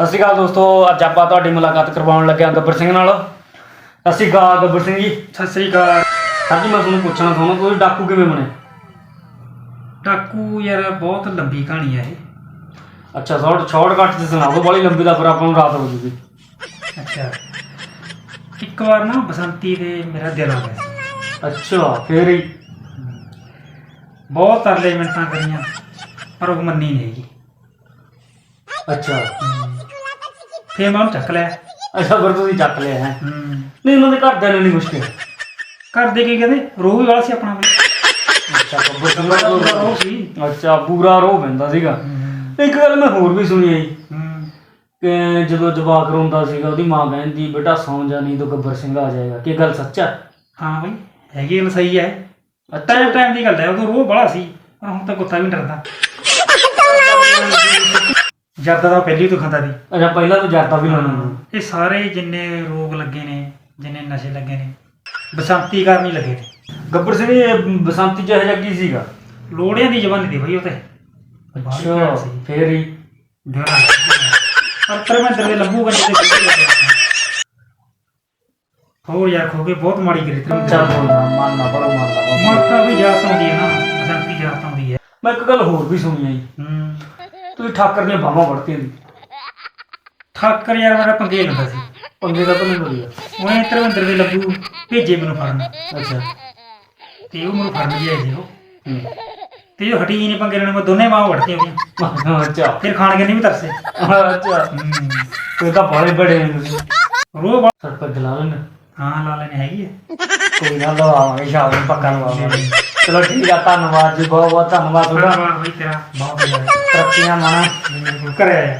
ਸਤਿ ਸ਼੍ਰੀ ਅਕਾਲ ਦੋਸਤੋ ਅੱਜ ਆਪਾਂ ਤੁਹਾਡੀ ਮੁਲਾਕਾਤ ਕਰਵਾਉਣ ਲੱਗੇ ਹਾਂ ਗੱਬਰ ਸਿੰਘ ਨਾਲ। ਸਤਿ ਸ਼੍ਰੀ ਅਕਾਲ ਗੱਬਰ ਸਿੰਘ ਜੀ। ਸਤਿ ਸ੍ਰੀ ਅਕਾਲ। ਸਰ ਜੀ ਮੈਂ ਤੁਹਾਨੂੰ ਪੁੱਛਣਾ ਚਾਹੁੰਦਾ ਤੁਸੀਂ ਡਾਕੂ ਕਿਵੇਂ ਬਣੇ? ਟਾਕੂ ਯਾਰ ਬਹੁਤ ਲੰਬੀ ਕਹਾਣੀ ਹੈ ਇਹ। ਅੱਛਾ ਸ਼ਾਰਟ ਸ਼ਾਰਟਕਟ ਚ ਸੁਣਾ ਦਿਓ ਬੜੀ ਲੰਬੀ ਦਾ ਫਿਰ ਆਪਾਂ ਨੂੰ ਰਾਤ ਹੋ ਜੂਗੀ। ਅੱਛਾ। ਇੱਕ ਵਾਰ ਨਾ ਬਸੰਤੀ ਦੇ ਮੇਰਾ ਦਿਲ ਹੋ ਗਿਆ। ਸੀ ਅੱਛਾ ਫੇਰ ਹੀ। ਬਹੁਤ ਤਰਲੇ ਮਿੰਟਾਂ ਕਰੀਆਂ ਪਰ ਉਹ ਮੰਨੀ ਨਹੀਂ ਹੈਗੀ। ਅੱਛਾ। ਫੇਰ ਮੈਂ ਉਹਨੂੰ ਚੱਕ ਲਿਆ। ਅੱਛਾ ਫਿਰ ਤੁਸੀਂ ਚੱਕ ਲਿਆ ਹੈ। ਹੂੰ। ਨਹੀਂ ਉਹਨਾਂ ਦੇ ਘਰਦਿਆਂ ਨੇ ਨਹੀਂ ਕੁਛ ਕਿਹਾ ਘਰ ਦੇ ਕੀ ਕਹਿੰਦੇ? ਰੋਹ ਵੀ ਵਾਲਾ ਸੀ ਆਪਣਾ ਵੀ ਅੱਛਾ ਗੱਬਰ ਸਿੰਘ ਪੂਰਾ ਦਾ ਰੋਹ ਸੀ। ਅੱਛਾ ਪੂਰਾ ਰੋਹ ਪੈਂਦਾ ਸੀਗਾ। ਇੱਕ ਗੱਲ ਮੈਂ ਹੋਰ ਵੀ ਸੁਣੀ ਹੈ। ਕਿ ਜਦੋਂ ਜਵਾਕ ਰੋਂਦਾ ਸੀਗਾ ਉਹਦੀ ਮਾਂ ਕਹਿੰਦੀ ਬੇਟਾ ਸੌਂ ਜਾ ਨਹੀਂ ਤਾਂ ਗੱਬਰ ਸਿੰਘ ਆ ਜਾਏਗਾ। ਕੀ ਗੱਲ ਸੱਚਾ ਹਾਂ ਬਈ ਹੈਗੀ ਗੱਲ ਸਹੀ ਹੈ ਟਾਈਮ ਟਾਈਮ ਦੀ ਗੱਲ ਹੈ ਉਦੋਂ ਰੋਹ ਬੜਾ ਸੀ। ਪਰ ਹੁਣ ਤਾਂ ਕੁੱਤਾ ਵੀ ਨੀ ਡਰਦਾ। ਜਰਦਾ ਤਾਂ ਪਹਿਲੀ ਤੋਂ ਖਾਂਦਾ ਸੀ। ਅੱਛਾ ਪਹਿਲਾਂ ਤਾਂ ਜਰਦਾ ਵੀ ਲਾਉਣਾ ਇਹ ਸਾਰੇ ਜਿੰਨੇ ਰੋਗ ਲੱਗੇ ਨੇ ਜਿੰਨੇ ਨਸ਼ੇ ਲੱਗੇ ਨੇ ਬਸੰਤੀ ਕਾਰਨ ਹੀ ਲੱਗੇ ਨੇ। ਗੱਬਰ ਸਿੰਘ ਇਹ ਬਸੰਤੀ ਚ ਹਜਾ ਕੀ ਸੀਗਾ? ਲੋੜਿਆਂ ਦੀ ਜਵਾਨੀ ਦੀ ਬਈ ਉਹ ਤੇ। ਬਾਹਲੀ ਭੈਣ ਸੀ। ਫੇਰ ਹੀ। ਦਿਵਾਰਾ ਪਰ ਪਰਮੇਂਦਰ ਦੇ ਲੰਬੂ ਗੰਡੇ ਦੇ ਬਿਲਕੁਲ ਲੱਗੇ ਨੇ। ਹੋਰ ਯਾਰ ਖੋਗੇ ਬਹੁਤ ਮਾੜੀ ਕਰੀ ਚੱਲ ਕੋਈ ਨਾ ਮੰਨਣਾ ਪਰ ਮੰਨਣਾ ਮਰਤਾ ਵੀ ਜਾਤ ਆਉਂਦੀ ਹੈ ਨਾ ਬਸੰਤੀ ਜਾਤ ਆਉਂਦੀ ਹੈ। ਮੈਂ ਇੱਕ ਗੱਲ ਹੋਰ ਵੀ ਸੁਣੀ ਆ ਜੀ। ਹੂੰ। ਤੁਸੀਂ ਠਾਕਰ ਦੀਆਂ ਬਾਹਾਂ ਵੜਤੀਆਂ ਦੀ ਠਾਕਰ ਯਾਰ ਮੇਰਾ ਪੰਗੇ ਲੈਂਦਾ ਸੀ। ਪੰਗੇ ਦਾ ਤਾਂ ਨਹੀਂ ਵਧੀਆ ਉਹਨੇ ਤਰਵਿੰਦਰ ਦੇ ਲੰਬੂ ਭੇਜੇ ਮੈਨੂੰ ਫੜਨ। ਅੱਛਾ। ਤੇ ਉਹ ਮੈਨੂੰ ਫੜਨ ਗਿਆ ਜੀ ਉਹ। ਹੂੰ। ਤੇ ਉਹ ਹਟੀ ਨਹੀਂ ਪੰਗੇ ਲੈਣ ਮੈਂ ਦੋਨੇ ਮਾਂ ਵੜਤੀਆਂ ਉਹਦੀਆਂ ਅੱਛਾ। ਫਿਰ ਖਾਣ ਕੇ ਨਹੀਂ ਵੀ ਤਰਸੇ। ਅੱਛਾ। ਇਹ ਤਾਂ ਬੜੇ ਬੜੇ ਨੇ ਰੋਹ ਬੜਾ- ਸਰਪੰਚ ਲਾ ਲੈਣ ਹਾਂ ਲਾ ਲੈਣੇ ਹੈਗੀ ਹੈ ਕੋਈ ਨਾ ਲਵਾਵਾਂਗੇ ਸ਼ਾਮ ਨੂੰ ਪੱਕਾ ਲਵਾਵਾਂਗੇ। ਚਲੋ ਠੀਕ ਆ ਧੰਨਵਾਦ ਜੀ ਬਹੁਤ ਬਹੁਤ ਧੰਨਵਾਦ ਤੁਹਾਡਾ। ਧੰਨਵਾਦ ਬਈ ਤੇਰਾ। ਬਹੁਤ ਵਧੀਆ। ਤਰੱਕੀਆਂ ਮਾਣਾ ਕਰਿਆ